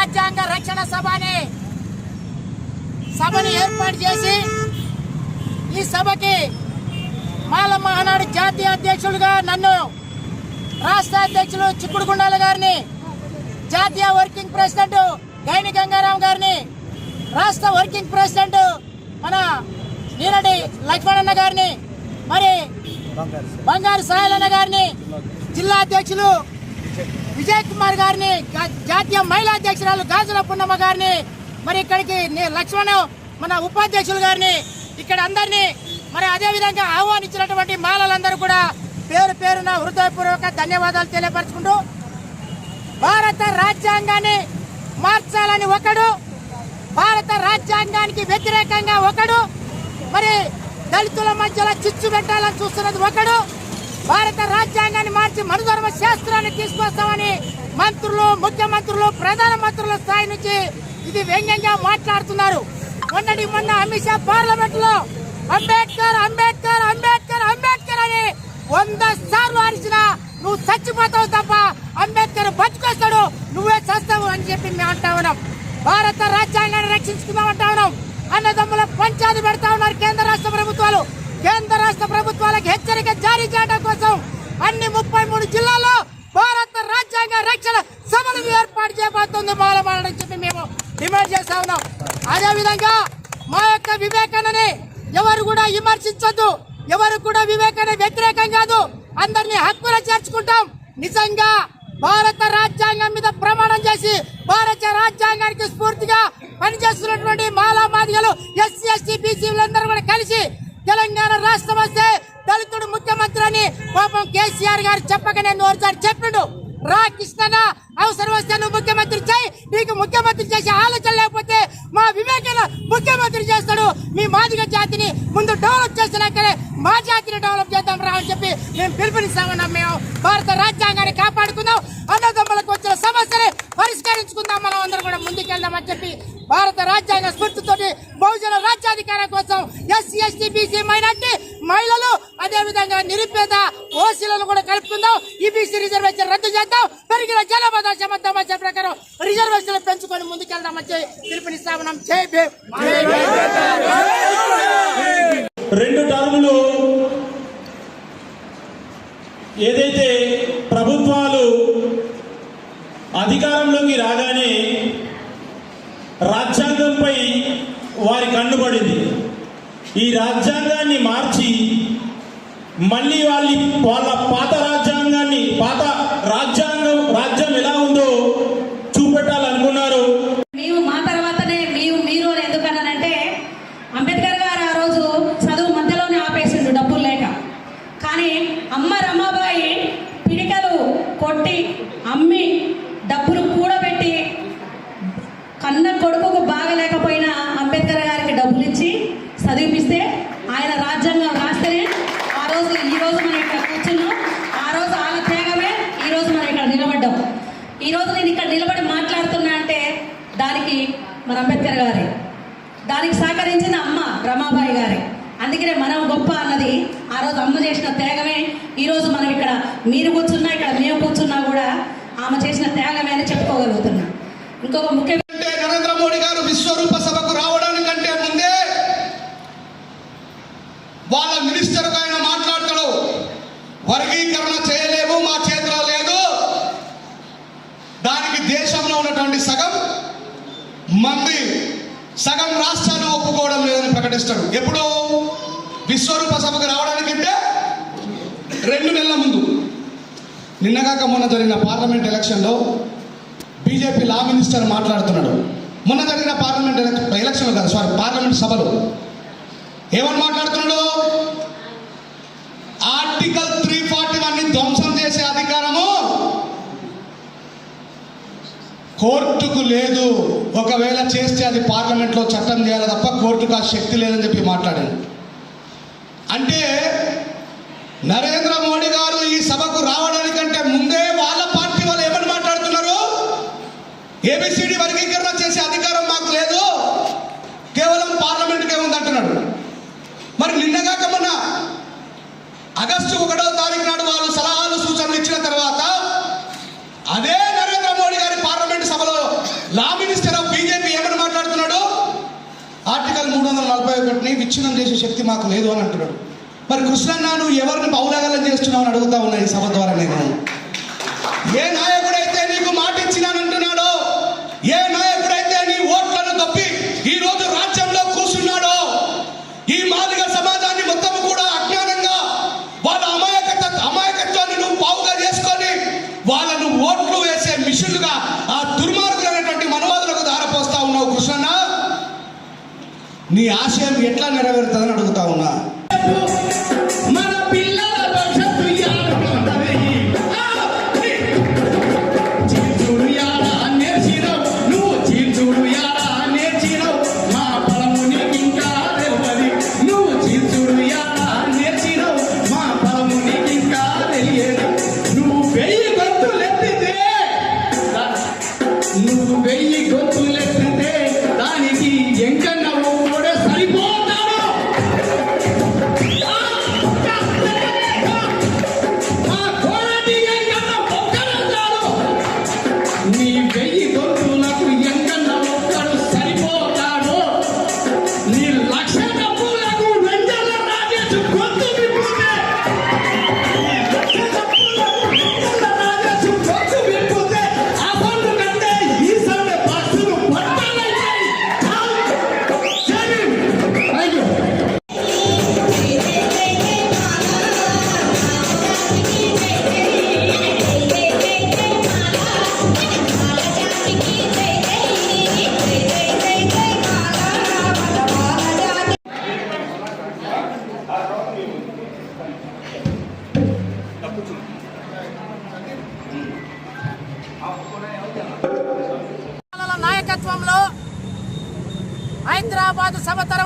రాజ్యాంగ రక్షణ సభ అనే సభను ఏర్పాటు చేసి ఈ సభకి మాల మహానాడు జాతీయ అధ్యక్షులుగా నన్ను రాష్ట్ర అధ్యక్షులు చిక్కుడుగుండాల గారిని జాతీయ వర్కింగ్ ప్రెసిడెంట్ గైని గంగారాం గారిని రాష్ట్ర వర్కింగ్ ప్రెసిడెంట్ మన నీరడి లక్ష్మణన్న గారిని మరి బంగారు సాయలన్న గారిని జిల్లా అధ్యక్షులు విజయ్ కుమార్ గారిని జాతీయ మహిళా అధ్యక్షురాలు గాజుల పున్నమ్మ గారిని మరి ఇక్కడికి లక్ష్మణ్ మన ఉపాధ్యక్షులు గారిని ఇక్కడ అందరినీ మరి అదేవిధంగా ఆహ్వానించినటువంటి మాలలందరూ కూడా పేరు పేరున హృదయపూర్వక ధన్యవాదాలు తెలియపరచుకుంటూ భారత రాజ్యాంగాన్ని మార్చాలని ఒకడు భారత రాజ్యాంగానికి వ్యతిరేకంగా ఒకడు మరి దళితుల మధ్యలో చిచ్చు పెట్టాలని చూస్తున్నది ఒకడు భారత రాజ్యాంగాన్ని మార్చి మనుధర్మ శాస్త్రాన్ని తీసుకొస్తామని మంత్రులు ముఖ్యమంత్రులు ప్రధానమంత్రుల స్థాయి నుంచి ఇది వ్యంగ్యంగా మాట్లాడుతున్నారు. మొన్నటి మొన్న అమిత్ షా పార్లమెంట్లో అంబేద్కర్ అంబేద్కర్ అంబేద్కర్ అంబేద్కర్ అని వంద సార్లు అరిచిన నువ్వు చచ్చిపోతావు తప్ప అంబేద్కర్ బతుకొస్తాడు నువ్వే చస్తావు అని చెప్పి మేము అంటా ఉన్నాం. భారత రాజ్యాంగాన్ని రక్షించుకుందాం అంటా ఉన్నాం. అన్నదమ్ముల పంచాయతీ పెడతా ఉన్నారు కేంద్ర రాష్ట్ర ప్రభుత్వాలు. కేంద్ర రాష్ట్ర ప్రభుత్వం ప్రభుత్వాలకు హెచ్చరిక జారీ చేయడం కోసం అన్ని ముప్పై మూడు జిల్లాల్లో భారత రాజ్యాంగ రక్షణ సభలు ఏర్పాటు చేయబోతుంది మాలమాలని చెప్పి మేము డిమాండ్ చేస్తా ఉన్నాం. అదేవిధంగా మా యొక్క వివేకాన్ని ఎవరు కూడా విమర్శించొద్దు ఎవరు కూడా వివేకాన్ని వ్యతిరేకం కాదు అందరినీ హక్కున చేర్చుకుంటాం. నిజంగా భారత రాజ్యాంగం మీద ప్రమాణం చేసి భారత రాజ్యాంగానికి స్ఫూర్తిగా పనిచేస్తున్నటువంటి మాలా మాదిగలు ఎస్సీ ఎస్టీ బీసీలందరూ కూడా కలిసి తెలంగాణ రాష్ట్రం వస్తే దళితుడు ముఖ్యమంత్రి అని పాపం కేసీఆర్ గారు చెప్పకనే నోరుసారి చెప్పిండు. రా కృష్ణన్న అవసరం వస్తే నువ్వు ముఖ్యమంత్రి చేయి. నీకు ముఖ్యమంత్రి చేసే ఆలోచన లేకపోతే మా వివేకన ముఖ్యమంత్రి చేస్తాడు. మీ మాదిగ జాతిని ముందు డెవలప్ చేసినాకనే మా జాతిని డెవలప్ చేద్దాం రా అని చెప్పి మేము పిలుపునిస్తామన్నా మేము. భారత రాజ్యాంగాన్ని కాపాడుకుందాం. అన్నదమ్ములకు పరిష్కరించుకుందాం మనం అందరూ కూడా ముందుకెళ్దామని చెప్పి భారత రాజ్యాంగ స్ఫూర్తితోటి బహుజన రాజ్యాధికారం కోసం ఎస్సీ ఎస్టీ బీసీ మైనార్టీ మహిళలు అదేవిధంగా నిరుపేద ఓసీలను కూడా కలుపుకుందాం. ఈబీసీ రిజర్వేషన్ రద్దు చేద్దాం. పెరిగిన జనాభా సమర్థం ప్రకారం రిజర్వేషన్లు పెంచుకొని ముందుకెళ్దామని చెప్పి పిలుపునిస్తామన్నాం జై జై భీమ్. రెండు టర్ములు ఏదైతే ప్రభుత్వాలు అధికారంలోకి రాగానే రాజ్యాంగంపై వారి కన్నుబడింది ఈ రాజ్యాంగాన్ని మార్చి మళ్ళీ వాళ్ళ వాళ్ళ పాత రాజ్యాంగాన్ని పాత రాజ్యాంగం రాజ్యం ఎలా ఉందో చూపెట్టాలనుకున్నారు మేము మా తర్వాతనే మీరు మీరు అని ఎందుకన్నానంటే అంబేద్కర్ గారు ఆ రోజు చదువు మధ్యలోనే ఆపేసిండు డబ్బులు లేక కానీ అమ్మ రమాబాయి పిడికలు కొట్టి అమ్మి డబ్బులు కూడబెట్టి కన్న కొడుకుకు బాగలేకపోయినా అంబేద్కర్ గారికి డబ్బులు ఇచ్చి చదివిపిస్తే ఆయన రాజ్యాంగం రాస్తేనే ఆ రోజు ఈ రోజు మనం ఇక్కడ కూర్చున్నాం ఆ రోజు వాళ్ళ త్యాగమే ఈ రోజు మనం ఇక్కడ నిలబడ్డాం ఈ రోజు నేను ఇక్కడ నిలబడి మాట్లాడుతున్నా అంటే దానికి మన అంబేద్కర్ గారే సహకరించిన అమ్మ రమాబాయి గారే. అందుకనే మనం గొప్ప అన్నది ఆ రోజు అమ్మ చేసిన త్యాగమే. ఈ రోజు మనం ఇక్కడ మీరు కూర్చున్నా ఇక్కడ మేము కూర్చున్నా కూడా ఆమె చేసిన త్యాగమే అని చెప్పుకోగలుగుతున్నా. ఇంకొక ముఖ్యమంత్రి నరేంద్ర మోడీ గారు విశ్వరూప సభకు రావడానికంటే ముందే వాళ్ళ మినిస్టర్ ఆయన మాట్లాడతాడు. వర్గీకరణ చేయలేము మా చేతిలో లేదు. దానికి దేశంలో ఉన్నటువంటి సగం మంది సగం రాష్ట్ర ఒప్పుకోవడం లేదని ప్రకటిస్తాడు. ఎప్పుడు విశ్వరూప సభకు రావడానికంటే రెండు నెలల ముందు. నిన్నగాక మొన్న జరిగిన పార్లమెంట్ ఎలక్షన్లో బీజేపీ లా మినిస్టర్ మాట్లాడుతున్నాడు. మొన్న జరిగిన పార్లమెంట్ ఎలక్షన్లో ఎలక్షన్ కాదు సారీ పార్లమెంట్ సభలో. ఏమని మాట్లాడుతున్నాడు? ఆర్టికల్ త్రీ ఫార్టీ వన్ని ధ్వంసం చేసే అధికారము కోర్టుకు లేదు. ఒకవేళ చేస్తే అది పార్లమెంట్లో చట్టం చేయాలి తప్ప కోర్టుకు ఆ శక్తి లేదని చెప్పి మాట్లాడాను అంటే నరేంద్ర మోడీ గారు ఈ సభకు రావడానికంటే ముందే వాళ్ళ పార్టీ వాళ్ళు ఏమని మాట్లాడుతున్నారు? ఏబిసిడి వర్గీకరణ చేసే అధికారం మాకు లేదు. కేవలం పార్లమెంట్కే ఉంది అంటున్నాడు మరి నిన్నగాక మొన్న ఆగస్టు ఒకటో విచ్ఛిన్నం చేసే శక్తి మాకు లేదు అని అంటున్నాడు. మరి కృష్ణన్న నువ్వు ఎవరిని పౌలగలం చేస్తున్నావు అని అడుగుతా ఉన్నా ఈ సభ ద్వారా నేను? ఏనా నీ ఆశయం ఎట్లా నెరవేరుతుందని అడుగుతా ఉన్నా.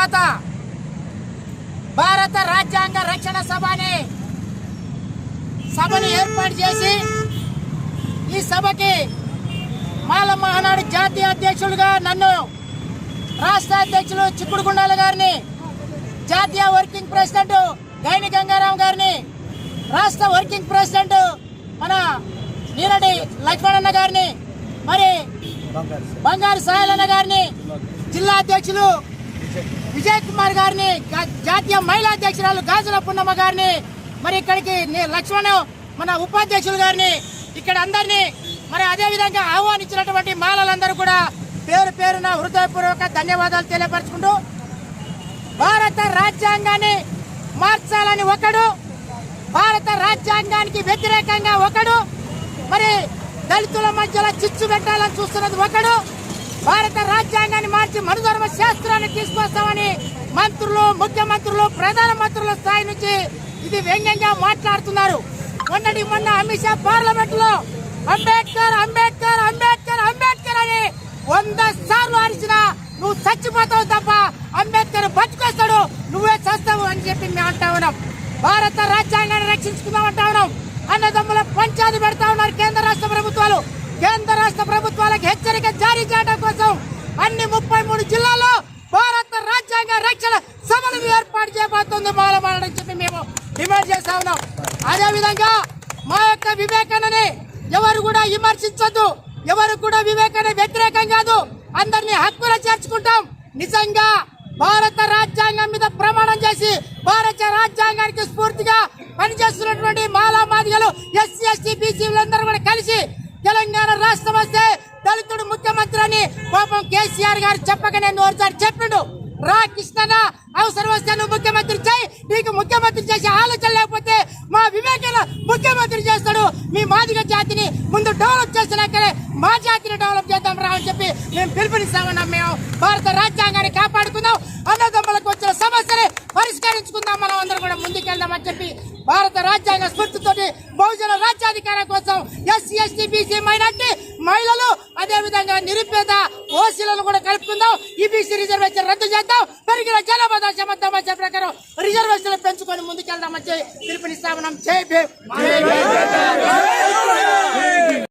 తర్వాత భారత రాజ్యాంగ రక్షణ సభ అనే సభను ఏర్పాటు చేసి ఈ సభకి మాల మహానాడు జాతీయ అధ్యక్షులుగా నన్ను రాష్ట్ర అధ్యక్షులు చిక్కుడుగుండాల గారిని జాతీయ వర్కింగ్ ప్రెసిడెంట్ గైని గంగారాం గారిని రాష్ట్ర వర్కింగ్ ప్రెసిడెంట్ మన నీరడి లక్ష్మణన్న గారిని మరి బంగారు సాయలన్న గారిని జిల్లా అధ్యక్షులు విజయ్ కుమార్ గారిని జాతీయ మహిళా అధ్యక్షురాలు గాజుల పున్నమ్మ గారిని మరి ఇక్కడికి లక్ష్మణ్ మన ఉపాధ్యక్షులు గారిని ఇక్కడ అందరినీ మరి అదే విధంగా ఆహ్వానించినటువంటి మాలలందరూ కూడా పేరు పేరున హృదయపూర్వక ధన్యవాదాలు తెలియపరచుకుంటూ భారత రాజ్యాంగాన్ని మార్చాలని ఒకడు భారత రాజ్యాంగానికి వ్యతిరేకంగా ఒకడు మరి దళితుల మధ్యలో చిచ్చు పెట్టాలని చూస్తున్నది ఒకడు భారత రాజ్యాంగాన్ని మార్చి మనుధర్మ శాస్త్రాన్ని తీసుకొస్తామని మంత్రులు ముఖ్యమంత్రులు ప్రధానమంత్రుల స్థాయి నుంచి ఇది వ్యంగ్యంగా మాట్లాడుతున్నారు. మొన్నటి మొన్న అమిత్ షా పార్లమెంట్లో అంబేద్కర్ అంబేద్కర్ అంబేద్కర్ అంబేద్కర్ అని వంద సార్లు అరిచిన నువ్వు చచ్చిపోతావు తప్ప అంబేద్కర్ బతికొస్తాడు నువ్వే చస్తావు అని చెప్పి మేము అంటా ఉన్నాం. భారత రాజ్యాంగాన్ని రక్షించుకుందాం అంటా ఉన్నాం. అన్నదమ్ముల పంచాయతీ పెడతా ఉన్నారు కేంద్ర రాష్ట్ర ప్రభుత్వాలు. కేంద్ర రాష్ట్ర ప్రభుత్వాలకు హెచ్చరిక జారీ చేయడం కోసం అన్ని ముప్పై మూడు జిల్లాల్లో భారత రాజ్యాంగ రక్షణ సభలు ఏర్పాటు చేయబోతుంది మాలమాలని చెప్పి మేము డిమాండ్ చేస్తా ఉన్నాం. అదేవిధంగా మా యొక్క వివేకాన్ని ఎవరు కూడా విమర్శించొద్దు ఎవరు కూడా వివేకాన్ని వ్యతిరేకం కాదు అందరినీ హక్కులు చేర్చుకుంటాం. నిజంగా భారత రాజ్యాంగం మీద ప్రమాణం చేసి భారత రాజ్యాంగానికి స్ఫూర్తిగా పనిచేస్తున్నటువంటి మాలా మాదిగలు ఎస్సీ ఎస్టీ బీసీలందరూ కూడా కలిసి తెలంగాణ రాష్ట్రం వస్తే దళితుడు ముఖ్యమంత్రి అని పాపం కేసీఆర్ గారు చెప్పకనే నోరుసారి చెప్పిండు. రా కృష్ణన్న అవసరం వస్తే నువ్వు ముఖ్యమంత్రి చేయి నీకు ముఖ్యమంత్రి చేసే ఆలోచన లేకపోతే మా వివేకన ముఖ్యమంత్రి చేస్తాడు. మీ మాదిగ జాతిని ముందు డెవలప్ చేసినాకనే మా జాతిని డెవలప్ చేద్దాం రా అని చెప్పి మేము పిలుపునిస్తామన్నాం మేము భారత రాజ్యాంగాన్ని కాపాడుకుందాం. అన్నదమ్ములకు వచ్చిన సమస్యని పరిష్కరించుకుందాం. మనం అందరం కూడా ముందుకెళ్దామని చెప్పి భారత రాజ్యాంగ స్ఫూర్తితోటి బహుజన రాజ్యాధికారం కోసం S SC ST BC minority మహిళలు అదే విధంగా నిరుపేద ఓసీలను కూడా కలుపుకుందాం. ఈబీసీ రిజర్వేషన్ రద్దు చేద్దాం. పెరిగిన జనాభా సమర్థ ప్రకారం రిజర్వేషన్లు పెంచుకొని ముందుకెళ్దామని చెప్పి జై భీమ్.